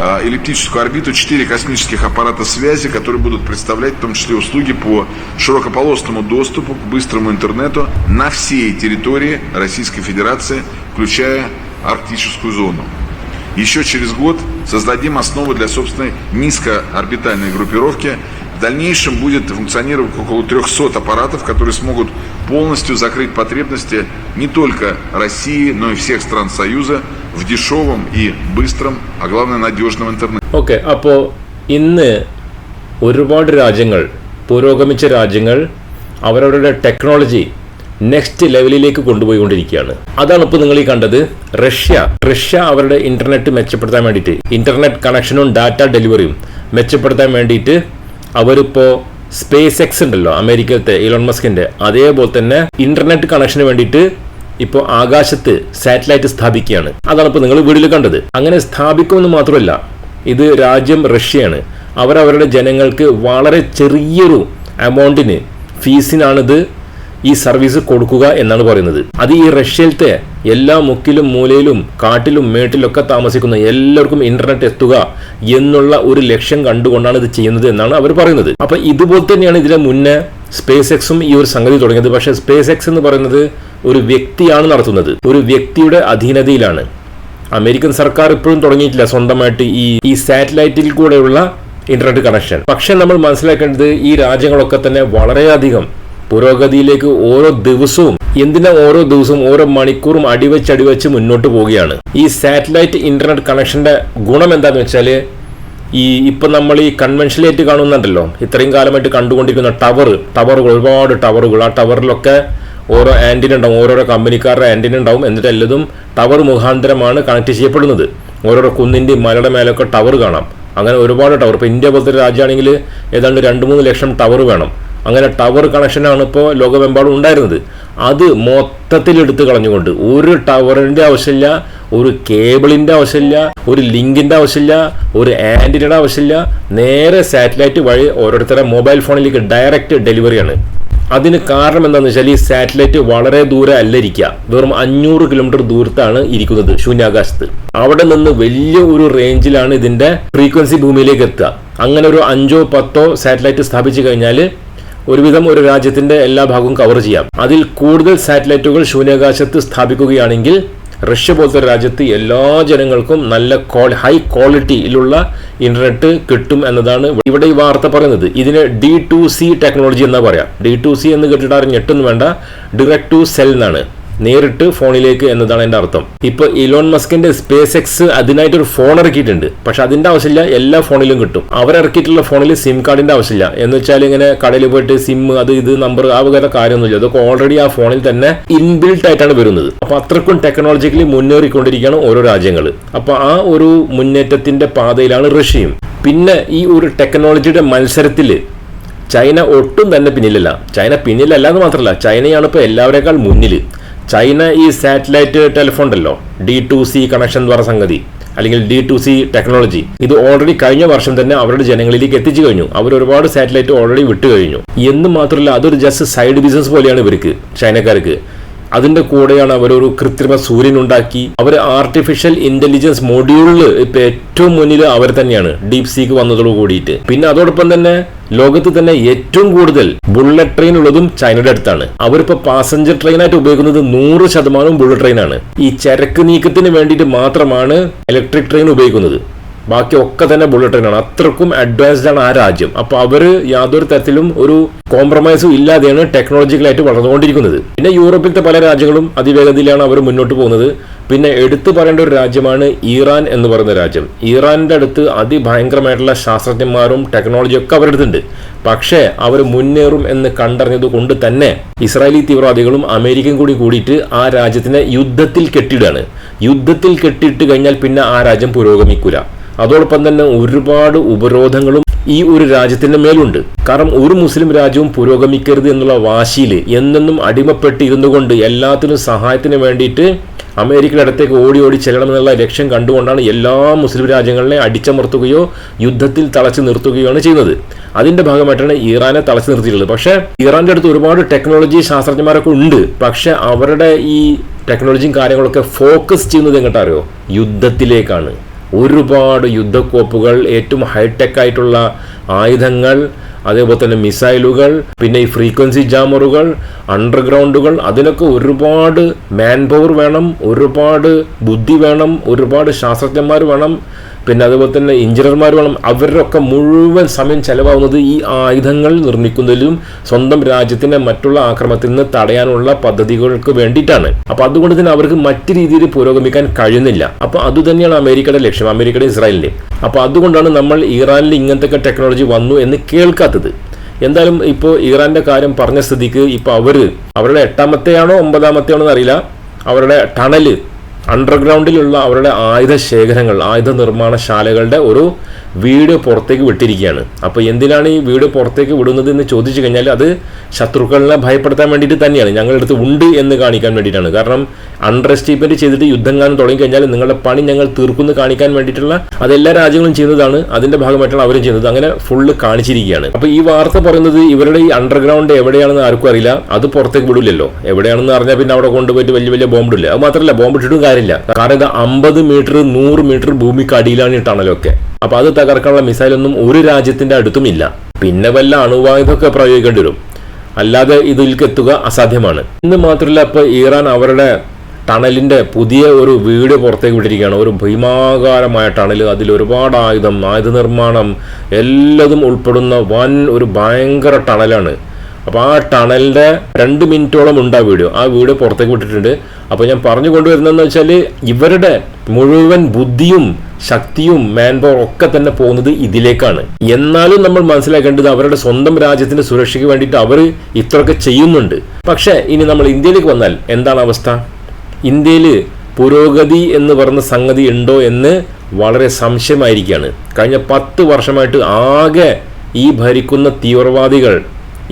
э, эллиптическую орбиту четыре космических аппарата связи, которые будут представлять в том числе услуги по широкополосному доступу к быстрому интернету на всей территории Российской Федерации, включая арктическую зону. Еще через год создадим основы для собственной низкоорбитальной группировки. В дальнейшем будет функционировать около 300 аппаратов, которые смогут полностью закрыть потребности не только России, но и всех стран Союза в дешевом и быстром, а главное надежном интернете. Okay അപ്പോൾ ഇന്ന് ഒരുപാട് രാജ്യങ്ങൾ പുരോഗമിച്ച രാജ്യങ്ങൾ അവരവരുടെ ടെക്നോളജി നെക്സ്റ്റ് ലെവലിലേക്ക് കൊണ്ടുപോയിക്കൊണ്ടിരിക്കുകയാണ് അതാണ് ഇപ്പോൾ നിങ്ങൾ ഈ കണ്ടത് റഷ്യ റഷ്യ അവരുടെ ഇന്റർനെറ്റ് മെച്ചപ്പെടുത്താൻ വേണ്ടിയിട്ട് ഇന്റർനെറ്റ് കണക്ഷനും ഡാറ്റ ഡെലിവറിയും മെച്ചപ്പെടുത്താൻ വേണ്ടിയിട്ട് അവരിപ്പോൾ സ്പേസ് എക്സ് ഉണ്ടല്ലോ അമേരിക്കത്തെ ഇലോൺ മസ്കിന്റെ അതേപോലെ തന്നെ ഇന്റർനെറ്റ് കണക്ഷന് വേണ്ടിയിട്ട് ഇപ്പോൾ ആകാശത്ത് സാറ്റലൈറ്റ് സ്ഥാപിക്കുകയാണ്. അതാണ് ഇപ്പോൾ നിങ്ങൾ വീട്ടിൽ കണ്ടത്. അങ്ങനെ സ്ഥാപിക്കുമെന്ന് മാത്രമല്ല ഇത് രാജ്യം റഷ്യയാണ്. അവരവരുടെ ജനങ്ങൾക്ക് വളരെ ചെറിയൊരു എമൗണ്ടിന് ഫീസിനാണിത് ഈ സർവീസ് കൊടുക്കുക എന്നാണ് പറയുന്നത്. അത് ഈ റഷ്യയിലത്തെ എല്ലാ മുക്കിലും മൂലയിലും കാട്ടിലും മേട്ടിലൊക്കെ താമസിക്കുന്ന എല്ലാവർക്കും ഇന്റർനെറ്റ് എത്തുക എന്നുള്ള ഒരു ലക്ഷ്യം കണ്ടുകൊണ്ടാണ് ഇത് ചെയ്യുന്നത് എന്നാണ് അവർ പറയുന്നത്. അപ്പൊ ഇതുപോലെ തന്നെയാണ് ഇതിന് മുന്നേ സ്പേസ് എക്സും ഈ ഒരു സംഗതി തുടങ്ങിയത്. പക്ഷേ സ്പേസ് എക്സ് എന്ന് പറയുന്നത് ഒരു വ്യക്തിയാണ് നടത്തുന്നത്. ഒരു വ്യക്തിയുടെ അധീനതയിലാണ്. അമേരിക്കൻ സർക്കാർ ഇപ്പോഴും തുടങ്ങിയിട്ടില്ല സ്വന്തമായിട്ട് ഈ ഈ സാറ്റലൈറ്റിൽ കൂടെയുള്ള ഇന്റർനെറ്റ് കണക്ഷൻ പക്ഷെ നമ്മൾ മനസ്സിലാക്കേണ്ടത് ഈ രാജ്യങ്ങളൊക്കെ തന്നെ വളരെയധികം പുരോഗതിയിലേക്ക് ഓരോ ദിവസവും എന്തിനാ ഓരോ ദിവസവും ഓരോ മണിക്കൂറും അടിവെച്ച് അടിവെച്ച് മുന്നോട്ട് പോവുകയാണ്. ഈ സാറ്റലൈറ്റ് ഇന്റർനെറ്റ് കണക്ഷന്റെ ഗുണം എന്താന്ന് വെച്ചാൽ ഈ ഇപ്പൊ നമ്മൾ ഈ കൺവെൻഷനിലേറ്റ് കാണുന്നുണ്ടല്ലോ. ഇത്രയും കാലമായിട്ട് കണ്ടുകൊണ്ടിരിക്കുന്ന ടവർ ടവറുകൾ ഒരുപാട് ടവറുകൾ ആ ടവറിലൊക്കെ ഓരോ ആന്റിന ഉണ്ടാവും ഓരോരോ കമ്പനിക്കാരുടെ ആന്റിന ഉണ്ടാവും. എന്നിട്ട് എല്ലതും ടവർ മുഖാന്തരമാണ് കണക്ട് ചെയ്യപ്പെടുന്നത്. ഓരോരോ കുന്നിന്റെയും മലയുടെ മേലൊക്കെ ടവർ കാണാം. അങ്ങനെ ഒരുപാട് ടവർ ഇപ്പോൾ ഇന്ത്യ പോലത്തെ രാജ്യമാണെങ്കിൽ ഏതാണ്ട് രണ്ട് മൂന്ന് ലക്ഷം ടവർ വേണം. അങ്ങനെ ടവർ കണക്ഷനാണ് ഇപ്പോൾ ലോകമെമ്പാടും ഉണ്ടായിരുന്നത്. അത് മൊത്തത്തിൽ എടുത്തു കളഞ്ഞുകൊണ്ട് ഒരു ടവറിന്റെ ആവശ്യമില്ല ഒരു കേബിളിന്റെ ആവശ്യമില്ല ഒരു ലിങ്കിന്റെ ആവശ്യമില്ല ഒരു ആന്റിനയുടെ ആവശ്യമില്ല. നേരെ സാറ്റലൈറ്റ് വഴി ഓരോരുത്തരുടെ മൊബൈൽ ഫോണിലേക്ക് ഡയറക്റ്റ് ഡെലിവറിയാണ് അതിന് കാരണം എന്താണെന്ന് വെച്ചാൽ ഈ സാറ്റലൈറ്റ് വളരെ ദൂരെ അല്ല ഇരിക്കുക. വെറും അഞ്ഞൂറ് കിലോമീറ്റർ ദൂരത്താണ് ഇരിക്കുന്നത് ശൂന്യാകാശത്ത്. അവിടെ നിന്ന് വലിയ ഒരു റേഞ്ചിലാണ് ഇതിന്റെ ഫ്രീക്വൻസി ഭൂമിയിലേക്ക് എത്തുക. അങ്ങനെ ഒരു അഞ്ചോ പത്തോ സാറ്റലൈറ്റ് സ്ഥാപിച്ചു കഴിഞ്ഞാൽ ഒരുവിധം ഒരു രാജ്യത്തിന്റെ എല്ലാ ഭാഗവും കവർ ചെയ്യാം. അതിൽ കൂടുതൽ സാറ്റലൈറ്റുകൾ ശൂന്യാകാശത്ത് സ്ഥാപിക്കുകയാണെങ്കിൽ റഷ്യ പോലത്തെ രാജ്യത്ത് എല്ലാ ജനങ്ങൾക്കും നല്ല ഹൈ ക്വാളിറ്റിയിലുള്ള ഇന്റർനെറ്റ് കിട്ടും എന്നതാണ് ഇവിടെ ഈ വാർത്ത പറയുന്നത്. ഇതിന് ഡി ടു സി ടെക്നോളജി എന്നാ പറയാം. ഡി ടു സി എന്ന് കേട്ടിട്ട് ഞെട്ടൊന്നും വേണ്ട. ഡിറക്ട് ടു സെൽ എന്നാണ്. നേരിട്ട് ഫോണിലേക്ക് എന്നതാണ് എന്റെ അർത്ഥം. ഇപ്പൊ ഇലോൺ മസ്കിന്റെ സ്പേസ് എക്സ് അതിനായിട്ട് ഒരു ഫോൺ ഇറക്കിയിട്ടുണ്ട്. പക്ഷെ അതിന്റെ ആവശ്യമില്ല എല്ലാ ഫോണിലും കിട്ടും. അവരിറക്കിയിട്ടുള്ള ഫോണിൽ സിം കാർഡിന്റെ ആവശ്യമില്ല. എന്ന് വെച്ചാൽ ഇങ്ങനെ കടയിൽ പോയിട്ട് സിം അത് ഇത് നമ്പർ ആ വകത്തെ കാര്യമൊന്നുമില്ല. അതൊക്കെ ഓൾറെഡി ആ ഫോണിൽ തന്നെ ഇൻബിൽട്ട് ആയിട്ടാണ് വരുന്നത്. അപ്പൊ അത്രക്കും ടെക്നോളജിക്കലി മുന്നേറിക്കൊണ്ടിരിക്കുകയാണ് ഓരോ രാജ്യങ്ങൾ. അപ്പൊ ആ ഒരു മുന്നേറ്റത്തിന്റെ പാതയിലാണ് റഷ്യയും. പിന്നെ ഈ ഒരു ടെക്നോളജിയുടെ മത്സരത്തിൽ ചൈന ഒട്ടും തന്നെ പിന്നിലല്ല. ചൈന പിന്നിലല്ല എന്ന് മാത്രമല്ല ചൈനയാണ് ഇപ്പോൾ എല്ലാവരേക്കാൾ മുന്നിൽ. ചൈന ഈ സാറ്റലൈറ്റ് ടെലിഫോൺ ഉണ്ടല്ലോ. ഡി ടു സി കണക്ഷൻ എന്ന് പറഞ്ഞ സംഗതി. അല്ലെങ്കിൽ ഡി ടു സി ടെക്നോളജി ഇത് ഓൾറെഡി കഴിഞ്ഞ വർഷം തന്നെ അവരുടെ ജനങ്ങളിലേക്ക് എത്തിച്ചു കഴിഞ്ഞു. അവർ ഒരുപാട് സാറ്റലൈറ്റ് ഓൾറെഡി വിട്ടു കഴിഞ്ഞു എന്ന് മാത്രമല്ല അതൊരു ജസ്റ്റ് സൈഡ് ബിസിനസ് പോലെയാണ് ഇവർക്ക് ചൈനക്കാർക്ക്. അതിന്റെ കൂടെയാണ് അവരൊരു കൃത്രിമ സൂര്യൻ ഉണ്ടാക്കി. അവർ ആർട്ടിഫിഷ്യൽ ഇന്റലിജൻസ് മൊഡ്യൂളിൽ ഇപ്പൊ ഏറ്റവും മുന്നിൽ അവർ തന്നെയാണ്. ഡീപ് സീക്ക് വന്നതോട് കൂടിയിട്ട്. പിന്നെ അതോടൊപ്പം തന്നെ ലോകത്ത് തന്നെ ഏറ്റവും കൂടുതൽ ബുള്ളറ്റ് ട്രെയിൻ ഉള്ളതും ചൈനയുടെ അടുത്താണ്. അവരിപ്പോ പാസഞ്ചർ ട്രെയിൻ ആയിട്ട് ഉപയോഗിക്കുന്നത് നൂറ് ശതമാനവും ബുള്ളറ്റ് ട്രെയിനാണ് ഈ ചരക്ക് നീക്കത്തിന് വേണ്ടിയിട്ട് മാത്രമാണ് ഇലക്ട്രിക് ട്രെയിൻ ഉപയോഗിക്കുന്നത്. ബാക്കി ഒക്കെ തന്നെ ബുള്ളറ്റ് ട്രെയിനാണ് അത്രക്കും അഡ്വാൻസ്ഡ് ആണ് ആ രാജ്യം. അപ്പൊ അവർ യാതൊരു തരത്തിലും ഒരു കോംപ്രമൈസും ഇല്ലാതെയാണ് ടെക്നോളജിക്കലായിട്ട് വളർന്നുകൊണ്ടിരിക്കുന്നത്. പിന്നെ യൂറോപ്പിലത്തെ പല രാജ്യങ്ങളും അതിവേഗതയിലാണ് അവർ മുന്നോട്ട് പോകുന്നത്. പിന്നെ എടുത്തു പറയേണ്ട ഒരു രാജ്യമാണ് ഇറാൻ എന്ന് പറയുന്ന രാജ്യം. ഇറാന്റെ അടുത്ത് അതിഭയങ്കരമായിട്ടുള്ള ശാസ്ത്രജ്ഞന്മാരും ടെക്നോളജിയും ഒക്കെ അവരുടെ അടുത്തുണ്ട്. പക്ഷേ അവർ മുന്നേറും എന്ന് കണ്ടറിഞ്ഞത് കൊണ്ട് തന്നെ ഇസ്രായേലി തീവ്രവാദികളും അമേരിക്കയും കൂടി കൂടിയിട്ട് ആ രാജ്യത്തിനെ യുദ്ധത്തിൽ കെട്ടിയിടാണ് യുദ്ധത്തിൽ കെട്ടിയിട്ട് കഴിഞ്ഞാൽ പിന്നെ ആ രാജ്യം പുരോഗമിക്കൂല. അതോടൊപ്പം തന്നെ ഒരുപാട് ഉപരോധങ്ങളും ഈ ഒരു രാജ്യത്തിന്റെ മേലുണ്ട്. കാരണം ഒരു മുസ്ലിം രാജ്യവും പുരോഗമിക്കരുത് എന്നുള്ള വാശിയിൽ എന്നെന്നും അടിമപ്പെട്ട് ഇരുന്നുകൊണ്ട് എല്ലാത്തിനും സഹായത്തിന് വേണ്ടിയിട്ട് അമേരിക്കയുടെ അടുത്തേക്ക് ഓടി ഓടി ചെല്ലണമെന്നുള്ള ലക്ഷ്യം കണ്ടുകൊണ്ടാണ് എല്ലാ മുസ്ലിം രാജ്യങ്ങളെ അടിച്ചമർത്തുകയോ യുദ്ധത്തിൽ തളച്ചു നിർത്തുകയാണ് ചെയ്യുന്നത്. അതിന്റെ ഭാഗമായിട്ടാണ് ഇറാനെ തളച്ചു നിർത്തിയിട്ടുള്ളത്. പക്ഷേ ഇറാന്റെ അടുത്ത് ഒരുപാട് ടെക്നോളജി ശാസ്ത്രജ്ഞന്മാരൊക്കെ ഉണ്ട്. പക്ഷെ അവരുടെ ഈ ടെക്നോളജിയും കാര്യങ്ങളൊക്കെ ഫോക്കസ് ചെയ്യുന്നത് എങ്ങോട്ടറിയോ യുദ്ധത്തിലേക്കാണ്. ഒരുപാട് യുദ്ധക്കോപ്പുകൾ ഏറ്റവും ഹൈടെക് ആയിട്ടുള്ള ആയുധങ്ങൾ അതേപോലെ തന്നെ മിസൈലുകൾ പിന്നെ ഈ ഫ്രീക്വൻസി ജാമറുകൾ അണ്ടർഗ്രൗണ്ടുകൾ അതിനൊക്കെ ഒരുപാട് മാൻ പവർ വേണം ഒരുപാട് ബുദ്ധി വേണം ഒരുപാട് ശാസ്ത്രജ്ഞന്മാർ വേണം. പിന്നെ അതുപോലെ തന്നെ എഞ്ചിനീയർമാർ വേണം അവരൊക്കെ മുഴുവൻ സമയം ചെലവാകുന്നത് ഈ ആയുധങ്ങൾ നിർമ്മിക്കുന്നതിലും സ്വന്തം രാജ്യത്തിനെ മറ്റുള്ള ആക്രമണത്തിൽ നിന്ന് തടയാനുള്ള പദ്ധതികൾക്ക് വേണ്ടിയിട്ടാണ്. അപ്പോൾ അതുകൊണ്ട് തന്നെ അവർക്ക് മറ്റു രീതിയിൽ പുരോഗമിക്കാൻ കഴിയുന്നില്ല. അപ്പോൾ അതുതന്നെയാണ് അമേരിക്കയുടെ ലക്ഷ്യം അമേരിക്കയുടെ ഇസ്രായേലിന്റെ അപ്പോൾ അതുകൊണ്ടാണ് നമ്മൾ ഇറാനിൽ ഇങ്ങനത്തെ ടെക്നോളജി വന്നു എന്ന് കേൾക്കാത്തത്. എന്തായാലും ഇപ്പോൾ ഇറാന്റെ കാര്യം പറഞ്ഞ സ്ഥിതിക്ക് ഇപ്പോൾ അവർ അവരുടെ എട്ടാമത്തെയാണോ ഒമ്പതാമത്തെയാണോ എന്നറിയില്ല. അവരുടെ ടണൽ അണ്ടർഗ്രൗണ്ടിലുള്ള അവരുടെ ആയുധ ശേഖരങ്ങൾ ആയുധ നിർമ്മാണശാലകളുടെ ഒരു വീഡിയോ പുറത്തേക്ക് വിട്ടിരിക്കുകയാണ്. അപ്പോൾ എന്തിനാണ് ഈ വീഡിയോ പുറത്തേക്ക് വിടുന്നത് എന്ന് ചോദിച്ചു കഴിഞ്ഞാൽ അത് ശത്രുക്കളെ ഭയപ്പെടുത്താൻ വേണ്ടിയിട്ട് തന്നെയാണ്. ഞങ്ങളുടെ അടുത്ത് ഉണ്ട് എന്ന് കാണിക്കാൻ വേണ്ടിയിട്ടാണ്. കാരണം അണ്ടർ എസ്റ്റിമേറ്റ് ചെയ്തിട്ട് യുദ്ധം കാണാൻ തുടങ്ങി കഴിഞ്ഞാൽ നിങ്ങളുടെ പണി ഞങ്ങൾ തീർക്കുന്നു കാണിക്കാൻ വേണ്ടിയിട്ടുള്ള അതെല്ലാ രാജ്യങ്ങളും ചെയ്യുന്നതാണ്. അതിന്റെ ഭാഗമായിട്ടാണ് അവരും ചെയ്യുന്നത്. അങ്ങനെ ഫുള്ള് കാണിച്ചിരിക്കുകയാണ്. അപ്പോൾ ഈ വാർത്ത പറയുന്നത് ഇവരുടെ ഈ അണ്ടർഗ്രൗണ്ട് എവിടെയാണെന്ന് ആർക്കും അറിയില്ല. അത് പുറത്തേക്ക് വിടില്ലല്ലോ. എവിടെയാണെന്ന് അറിഞ്ഞാൽ പിന്നെ അവിടെ കൊണ്ടുപോയിട്ട് വലിയ വലിയ ബോംബിടില്ല അത് മാത്രമല്ല ബോംബ് ഇട്ടിട്ടും കാര്യമില്ല കാരണം ഇത് അമ്പത് മീറ്റർ നൂറ് മീറ്റർ ഭൂമിക്ക് അടിയിലാണ് ഈ ടണലൊക്കെ. അപ്പൊ അത് തകർക്കാനുള്ള മിസൈലൊന്നും ഒരു രാജ്യത്തിന്റെ അടുത്തും ഇല്ല. പിന്നെ വല്ല അണുവായുധമൊക്കെ പ്രയോഗിക്കേണ്ടി വരും. അല്ലാതെ ഇതിലേക്ക് എത്തുക അസാധ്യമാണ്. ഇന്ന് മാത്രമല്ല ഇപ്പൊ ഇറാൻ അവരുടെ ടണലിന്റെ പുതിയ ഒരു വീട് പുറത്തേക്ക് വിട്ടിരിക്കുകയാണ്. ഒരു ഭീമാകാരമായ ടണൽ അതിൽ ഒരുപാട് ആയുധം ആയുധ നിർമ്മാണം എല്ലാതും ഉൾപ്പെടുന്ന വൻ ഒരു ഭയങ്കര ടണലാണ്. അപ്പോൾ ആ ടണലിന്റെ രണ്ട് മിനിറ്റോളം ഉണ്ട് ആ വീഡിയോ. ആ വീഡിയോ പുറത്തേക്ക് വിട്ടിട്ടുണ്ട്. അപ്പോൾ ഞാൻ പറഞ്ഞു കൊണ്ടുവരുന്നതെന്ന് വെച്ചാൽ ഇവരുടെ മുഴുവൻ ബുദ്ധിയും ശക്തിയും മാൻ പവർ ഒക്കെ തന്നെ പോകുന്നത് ഇതിലേക്കാണ്. എന്നാലും നമ്മൾ മനസ്സിലാക്കേണ്ടത് അവരുടെ സ്വന്തം രാജ്യത്തിന്റെ സുരക്ഷയ്ക്ക് വേണ്ടിയിട്ട് അവർ ഇത്രയൊക്കെ ചെയ്യുന്നുണ്ട്. പക്ഷേ ഇനി നമ്മൾ ഇന്ത്യയിലേക്ക് വന്നാൽ എന്താണ് അവസ്ഥ? ഇന്ത്യയിൽ പുരോഗതി എന്ന് പറഞ്ഞ സംഗതി ഉണ്ടോ എന്ന് വളരെ സംശയമായിരിക്കുകയാണ്. കഴിഞ്ഞ പത്ത് വർഷമായിട്ട് ആകെ ഈ ഭരിക്കുന്ന തീവ്രവാദികൾ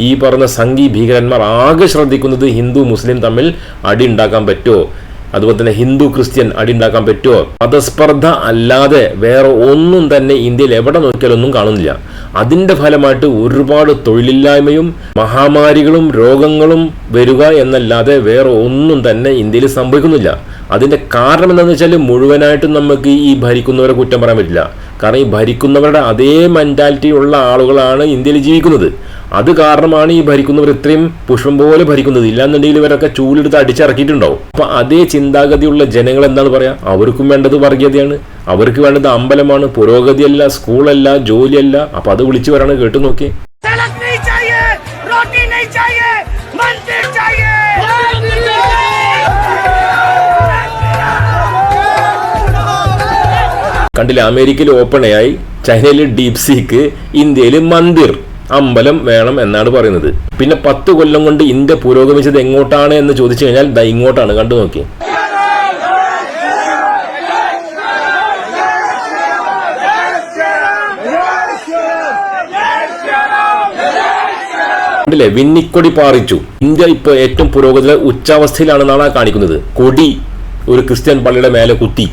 ഈ പറഞ്ഞ സംഘി ഭീകരന്മാർ ആകെ ശ്രദ്ധിക്കുന്നത് ഹിന്ദു മുസ്ലിം തമ്മിൽ അടി ഉണ്ടാക്കാൻ പറ്റുമോ? അതുപോലെ തന്നെ ഹിന്ദു ക്രിസ്ത്യൻ അടി ഉണ്ടാക്കാൻ പറ്റുമോ? മതസ്പർദ്ധ അല്ലാതെ വേറെ ഒന്നും തന്നെ ഇന്ത്യയിൽ എവിടെ നോക്കിയാലും ഒന്നും കാണുന്നില്ല. അതിന്റെ ഫലമായിട്ട് ഒരുപാട് തൊഴിലില്ലായ്മയും മഹാമാരികളും രോഗങ്ങളും വരിക എന്നല്ലാതെ വേറെ ഒന്നും തന്നെ ഇന്ത്യയിൽ സംഭവിക്കുന്നില്ല. അതിന്റെ കാരണം എന്താണെന്ന് വെച്ചാൽ മുഴുവനായിട്ടും നമുക്ക് ഈ ഭരിക്കുന്നവരെ കുറ്റം പറയാൻ പറ്റില്ല. കാരണം ഈ ഭരിക്കുന്നവരുടെ അതേ മെന്റാലിറ്റി ഉള്ള ആളുകളാണ് ഇന്ത്യയിൽ ജീവിക്കുന്നത്. അത് കാരണമാണ് ഈ ഭരിക്കുന്നവർ ഇത്രയും പുഷ്പം പോലെ ഭരിക്കുന്നത്. ഇല്ലാന്നുണ്ടെങ്കിൽ ഇവരൊക്കെ ചൂലെടുത്ത് അടിച്ചിറക്കിയിട്ടുണ്ടാവും. അപ്പൊ അതേ ചിന്താഗതിയുള്ള ജനങ്ങൾ എന്താണ് പറയാ? അവർക്കും വേണ്ടത് വർഗീയതയാണ്. അവർക്ക് വേണ്ടത് അമ്പലമാണ്. പുരോഗതിയല്ല സ്കൂളല്ല ജോലിയല്ല. അപ്പൊ അത് വിളിച്ചു വരാണ് കേട്ടു നോക്കി കണ്ടില്ല? അമേരിക്കയിൽ ഓപ്പണയായി ചൈനയിൽ ഡീപ് സീക്ക് ഇന്ത്യയിൽ മന്ദിർ. അമ്പലം വേണം എന്നാണ് പറയുന്നത്. പിന്നെ പത്ത് കൊല്ലം കൊണ്ട് ഇന്ത്യ പുരോഗമിച്ചത് എങ്ങോട്ടാണ് എന്ന് ചോദിച്ചു കഴിഞ്ഞാൽ ദ ഇങ്ങോട്ടാണ്. കണ്ടു നോക്കി. കണ്ടില്ലേ? വിന്നിക്കൊടി പാറിച്ചു. ഇന്ത്യ ഇപ്പോൾ ഏറ്റവും പുരോഗതിയിലെ ഉച്ചാവസ്ഥയിലാണെന്നാണ് കാണിക്കുന്നത്. കൊടി ഒരു ക്രിസ്ത്യൻ പള്ളിയുടെ മേലെ കുത്തി.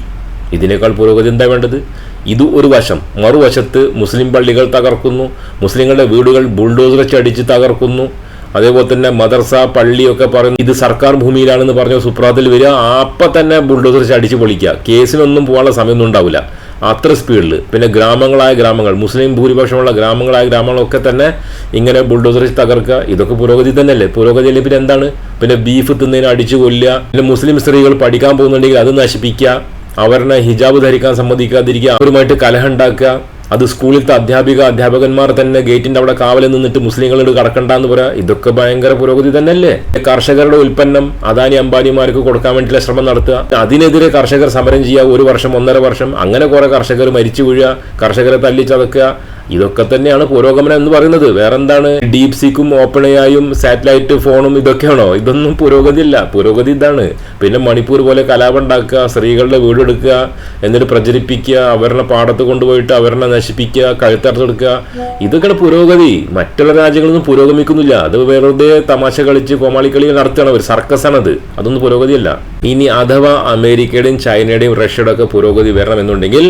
ഇതിനേക്കാൾ പുരോഗതി എന്താ വേണ്ടത്? ഇത് ഒരു വശം. മറുവശത്ത് മുസ്ലിം പള്ളികൾ തകർക്കുന്നു. മുസ്ലിങ്ങളുടെ വീടുകൾ ബുൾഡോസർ വെച്ച് തകർക്കുന്നു. അതേപോലെ തന്നെ മദർസ പള്ളിയൊക്കെ പറയുന്നു ഇത് സർക്കാർ ഭൂമിയിലാണെന്ന് പറഞ്ഞ സുപ്രാത്തിൽ വരിക അപ്പം തന്നെ ബുൾഡോസർ അടിച്ച് പൊളിക്കുക. കേസിനൊന്നും പോകാനുള്ള സമയമൊന്നും ഉണ്ടാവില്ല. അത്ര സ്പീഡിൽ പിന്നെ ഗ്രാമങ്ങളായ ഗ്രാമങ്ങൾ മുസ്ലിം ഭൂരിപക്ഷമുള്ള ഗ്രാമങ്ങളായ ഗ്രാമങ്ങളൊക്കെ തന്നെ ഇങ്ങനെ ബുൾഡോസർ തകർക്കുക. ഇതൊക്കെ പുരോഗതി തന്നെയല്ലേ? പുരോഗതി അല്ലെങ്കിൽ പിന്നെ എന്താണ്? പിന്നെ ബീഫ് തിന്നതിന് അടിച്ചു കൊല്ലുക. പിന്നെ മുസ്ലിം സ്ത്രീകൾ പഠിക്കാൻ പോകുന്നുണ്ടെങ്കിൽ അത് നശിപ്പിക്കുക. അവരുടെ ഹിജാബ് ധരിക്കാൻ സമ്മതിക്കാതിരിക്കുക അവരുമായിട്ട് കലഹം ഉണ്ടാക്കുക അത് സ്കൂളിലത്തെ അധ്യാപിക അധ്യാപകന്മാർ തന്നെ ഗേറ്റിന്റെ അവിടെ കാവലിൽ നിന്നിട്ട് മുസ്ലിങ്ങളോട് കടക്കണ്ടെന്ന് പറയാ. ഇതൊക്കെ ഭയങ്കര പുരോഗതി തന്നെയല്ലേ? കർഷകരുടെ ഉൽപ്പന്നം അദാനി അംബാനിമാർക്ക് കൊടുക്കാൻ വേണ്ടിയുള്ള ശ്രമം നടത്തുക. അതിനെതിരെ കർഷകർ സമരം ചെയ്യുക ഒരു വർഷം ഒന്നര വർഷം അങ്ങനെ കുറെ കർഷകർ മരിച്ചു വീഴുക കർഷകരെ തല്ലി ചതക്കുക ഇതൊക്കെ തന്നെയാണ് പുരോഗമനം എന്ന് പറയുന്നത്. വേറെന്താണ്? ഡീപ് സീക്കും ഓപ്പൺ എയായും സാറ്റലൈറ്റ് ഫോണും ഇതൊക്കെയാണോ? ഇതൊന്നും പുരോഗതി ഇല്ല പുരോഗതി ഇതാണ്. പിന്നെ മണിപ്പൂർ പോലെ കലാപം ഉണ്ടാക്കുക സ്ത്രീകളുടെ വീടെടുക്കുക എന്നിട്ട് പ്രചരിപ്പിക്കുക അവരുടെ പാടത്ത് കൊണ്ടുപോയിട്ട് അവരെ നശിപ്പിക്കുക കഴുത്തറുത്തെടുക്കുക ഇതൊക്കെയാണ് പുരോഗതി. മറ്റുള്ള രാജ്യങ്ങളൊന്നും പുരോഗമിക്കുന്നില്ല. അത് വെറുതെ തമാശ കളിച്ച് കോമാളി കളി നടത്തുകയാണ്. അവർ ആണത് അതൊന്നും പുരോഗതിയല്ല. ഇനി അഥവാ അമേരിക്കയുടെയും ചൈനയുടെയും റഷ്യയുടെ ഒക്കെ പുരോഗതി വരണമെന്നുണ്ടെങ്കിൽ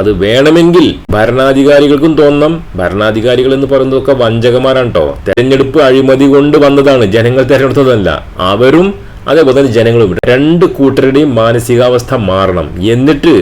അത് വേണമെങ്കിൽ ഭരണാധികാരികൾക്കും തോന്നാം ഭരണാധികാരികൾ എന്ന് പറയുന്നതൊക്കെ വഞ്ചകന്മാരാണ് കേട്ടോ തെരഞ്ഞെടുപ്പ് അഴിമതി കൊണ്ട് വന്നതാണ്. ജനങ്ങൾ തെരഞ്ഞെടുത്തതല്ല. അവരും അതേപോലെ തന്നെ ജനങ്ങളും. രണ്ട് കൂട്ടരുടെയും മാനസികാവസ്ഥ മാറണം. എന്നിട്ട്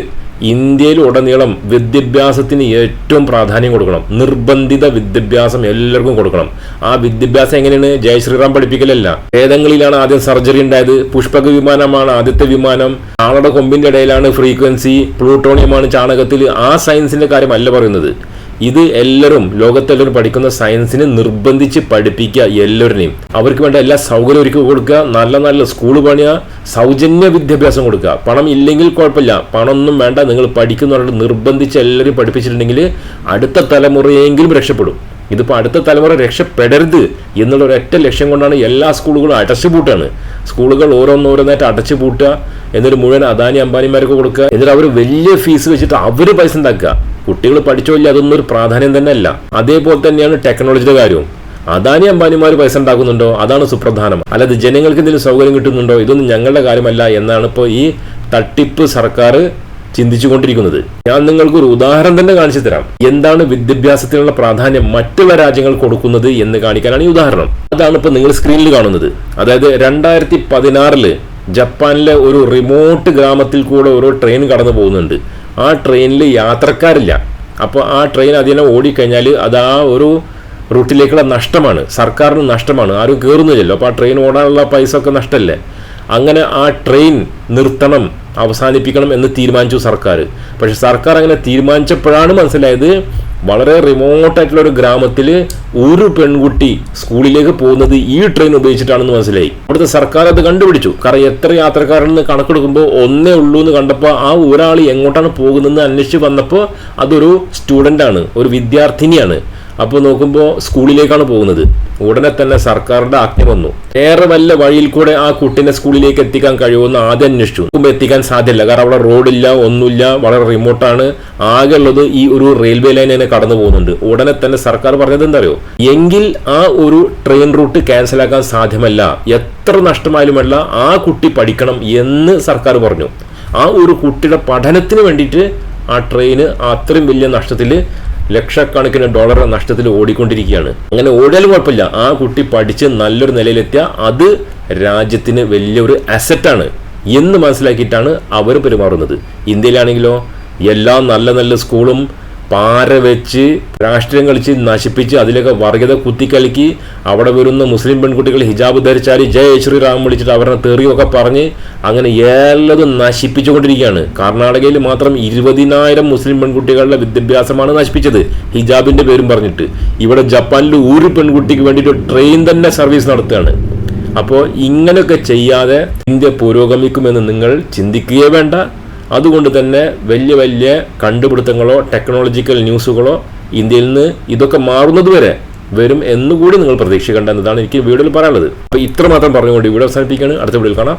ഇന്ത്യയിൽ ഉടനീളം വിദ്യാഭ്യാസത്തിന് ഏറ്റവും പ്രാധാന്യം കൊടുക്കണം. നിർബന്ധിത വിദ്യാഭ്യാസം എല്ലാവർക്കും കൊടുക്കണം. ആ വിദ്യാഭ്യാസം എങ്ങനെയാണ്? ജയശ്രീറാം പഠിപ്പിക്കലല്ല. വേദങ്ങളിലാണ് ആദ്യം സർജറി ഉണ്ടായത്. പുഷ്പക വിമാനമാണ് ആദ്യത്തെ വിമാനം. ആളുടെ കൊമ്പിന്റെ ഇടയിലാണ് ഫ്രീക്വൻസി. പ്ലൂട്ടോണിയമാണ് ചാണകത്തിൽ. ആ സയൻസിന്റെ കാര്യമല്ല പറയുന്നത്. ഇത് എല്ലാവരും ലോകത്തെല്ലാവരും പഠിക്കുന്ന സയൻസിനെ നിർബന്ധിച്ച് പഠിപ്പിക്കുക എല്ലാവരുടെയും. അവർക്ക് വേണ്ട എല്ലാ സൗകര്യം ഒരുക്കി കൊടുക്കുക നല്ല നല്ല സ്കൂൾ പണിയുക സൗജന്യ വിദ്യാഭ്യാസം കൊടുക്കുക. പണം ഇല്ലെങ്കിൽ കുഴപ്പമില്ല. പണമൊന്നും വേണ്ട. നിങ്ങൾ പഠിക്കുന്നവരോട് നിർബന്ധിച്ച് എല്ലാവരും പഠിപ്പിച്ചിട്ടുണ്ടെങ്കിൽ അടുത്ത തലമുറയെങ്കിലും രക്ഷപ്പെടും. ഇതിപ്പോൾ അടുത്ത തലമുറ രക്ഷപ്പെടരുത് എന്നുള്ള ഒരൊറ്റ ലക്ഷ്യം കൊണ്ടാണ് എല്ലാ സ്കൂളുകളും അടച്ചു പൂട്ടാണ് സ്കൂളുകൾ ഓരോന്നോരോന്നായിട്ട് അടച്ചു പൂട്ടുക. എന്നിട്ട് മുഴുവൻ അദാനി അംബാനിമാർക്ക് കൊടുക്കുക. എന്നിട്ട് അവർ വലിയ ഫീസ് വെച്ചിട്ട് അവർ പൈസ ഉണ്ടാക്കുക. കുട്ടികൾ പഠിച്ചോ ഇല്ല അതൊന്നും ഒരു പ്രാധാന്യം തന്നെ അല്ല അതേപോലെ തന്നെയാണ് ടെക്നോളജിയുടെ കാര്യവും. അദാനി അംബാനിമാർ പൈസ ഉണ്ടാക്കുന്നുണ്ടോ? അതാണ് സുപ്രധാനം. അല്ലാതെ ജനങ്ങൾക്ക് എന്തെങ്കിലും സൗകര്യം കിട്ടുന്നുണ്ടോ? ഇതൊന്നും ഞങ്ങളുടെ കാര്യമല്ല എന്നാണ് ഇപ്പോൾ ഈ തട്ടിപ്പ് സർക്കാർ ചിന്തിച്ചുകൊണ്ടിരിക്കുന്നത്. ഞാൻ നിങ്ങൾക്ക് ഒരു ഉദാഹരണം തന്നെ കാണിച്ചു തരാം. എന്താണ് വിദ്യാഭ്യാസത്തിനുള്ള പ്രാധാന്യം മറ്റുള്ള രാജ്യങ്ങൾ കൊടുക്കുന്നത് എന്ന് കാണിക്കാനാണ് ഈ ഉദാഹരണം. അതാണ് ഇപ്പൊ നിങ്ങൾ സ്ക്രീനിൽ കാണുന്നത്. അതായത് രണ്ടായിരത്തി പതിനാറിൽ ജപ്പാനിലെ ഒരു റിമോട്ട് ഗ്രാമത്തിൽ കൂടെ ഒരു ട്രെയിൻ കടന്നു പോകുന്നുണ്ട്. ആ ട്രെയിനിൽ യാത്രക്കാരില്ല. അപ്പോൾ ആ ട്രെയിൻ അതിനെ ഓടിക്കഴിഞ്ഞാൽ അത് ആ ഒരു റൂട്ടിലേക്കുള്ള നഷ്ടമാണ്. സർക്കാരിന് നഷ്ടമാണ്. ആരും കയറുന്നില്ലല്ലോ അപ്പോൾ ആ ട്രെയിൻ ഓടാനുള്ള പൈസ ഒക്കെ നഷ്ടമല്ലേ അങ്ങനെ ആ ട്രെയിൻ നിർത്തണം അവസാനിപ്പിക്കണം എന്ന് തീരുമാനിച്ചു സർക്കാർ പക്ഷേ സർക്കാർ അങ്ങനെ തീരുമാനിച്ചപ്പോഴാണ് മനസ്സിലായത് വളരെ റിമോട്ടായിട്ടുള്ള ഒരു ഗ്രാമത്തിൽ ഒരു പെൺകുട്ടി സ്കൂളിലേക്ക് പോകുന്നത് ഈ ട്രെയിൻ ഉപയോഗിച്ചിട്ടാണെന്ന് മനസ്സിലായി. അവിടുത്തെ സർക്കാർ അത് കണ്ടുപിടിച്ചു. കാരണം എത്ര യാത്രക്കാരെന്ന് കണക്കെടുക്കുമ്പോൾ ഒന്നേ ഉള്ളൂ എന്ന് കണ്ടപ്പോൾ ആ ഒരാൾ എങ്ങോട്ടാണ് പോകുന്നതെന്ന് അന്വേഷിച്ച് വന്നപ്പോൾ അതൊരു സ്റ്റുഡന്റ് ആണ് ഒരു വിദ്യാർത്ഥിനിയാണ്. അപ്പോൾ നോക്കുമ്പോൾ സ്കൂളിലേക്കാണ് പോകുന്നത്. ഉടനെ തന്നെ സർക്കാരിന്റെ ആജ്ഞ വന്നു. ഏറെ വല്ല വഴിയിൽ കൂടെ ആ കുട്ടീനെ സ്കൂളിലേക്ക് എത്തിക്കാൻ കഴിയുമെന്ന് ആദ്യം അന്വേഷിച്ചു. നോക്കുമ്പോൾ എത്തിക്കാൻ സാധ്യമല്ല കാരണം അവിടെ റോഡില്ല ഒന്നുമില്ല. വളരെ റിമോട്ടാണ്. ആകെ ഉള്ളത് ഈ ഒരു റെയിൽവേ ലൈൻ തന്നെ കടന്നു പോകുന്നുണ്ട്. ഉടനെ തന്നെ സർക്കാർ പറഞ്ഞത് എന്തറിയോ എങ്കിൽ ആ ഒരു ട്രെയിൻ റൂട്ട് ക്യാൻസൽ ആക്കാൻ സാധ്യമല്ല. എത്ര നഷ്ടമായാലുമല്ല ആ കുട്ടി പഠിക്കണം എന്ന് സർക്കാർ പറഞ്ഞു. ആ ഒരു കുട്ടിയുടെ പഠനത്തിന് വേണ്ടിയിട്ട് ആ ട്രെയിന് അത്രയും വലിയ നഷ്ടത്തിൽ ലക്ഷക്കണക്കിന് ഡോളർ നഷ്ടത്തിൽ ഓടിക്കൊണ്ടിരിക്കുകയാണ്. അങ്ങനെ ഓടിയാലും കുഴപ്പമില്ല. ആ കുട്ടി പഠിച്ച് നല്ലൊരു നിലയിലെത്തിയ അത് രാജ്യത്തിന് വലിയൊരു അസറ്റാണ് എന്ന് മനസ്സിലാക്കിയിട്ടാണ് അവർ പെരുമാറുന്നത്. ഇന്ത്യയിലാണെങ്കിലോ എല്ലാ നല്ല നല്ല സ്കൂളും പാര വെച്ച് രാഷ്ട്രീയം കളിച്ച് നശിപ്പിച്ച് അതിലൊക്കെ വർഗത കുത്തിക്കളിക്ക് അവിടെ വരുന്ന മുസ്ലിം പെൺകുട്ടികൾ ഹിജാബ് ധരിച്ചാൽ ജയ ശ്രീറാം വിളിച്ചിട്ട് അവരുടെ തെറിയൊക്കെ പറഞ്ഞ് അങ്ങനെ എല്ലാതും നശിപ്പിച്ചുകൊണ്ടിരിക്കുകയാണ്. കർണാടകയിൽ മാത്രം ഇരുപതിനായിരം മുസ്ലിം പെൺകുട്ടികളുടെ വിദ്യാഭ്യാസമാണ് നശിപ്പിച്ചത് ഹിജാബിന്റെ പേരും പറഞ്ഞിട്ട്. ഇവിടെ ജപ്പാനിൽ ഒരു പെൺകുട്ടിക്ക് വേണ്ടിയിട്ട് ട്രെയിൻ തന്നെ സർവീസ് നടത്തുകയാണ്. അപ്പോൾ ഇങ്ങനെയൊക്കെ ചെയ്യാതെ ഇന്ത്യ പുരോഗമിക്കുമെന്ന് നിങ്ങൾ ചിന്തിക്കുകയേ വേണ്ട. അതുകൊണ്ട് തന്നെ വലിയ വലിയ കണ്ടുപിടുത്തങ്ങളോ ടെക്നോളജിക്കൽ ന്യൂസുകളോ ഇന്ത്യയിൽ നിന്ന് ഇതൊക്കെ മാറുന്നത് വരെ വരും എന്നുകൂടി നിങ്ങൾ പ്രതീക്ഷിക്കേണ്ട എന്നതാണ് എനിക്ക് വീഡിയോയിൽ പറയാനുള്ളത്. അപ്പോൾ ഇത്ര മാത്രം പറഞ്ഞുകൊണ്ട് വീഡിയോ അവസാനിപ്പിക്കുകയാണ്. അടുത്ത വീഡിയോയിൽ കാണാം.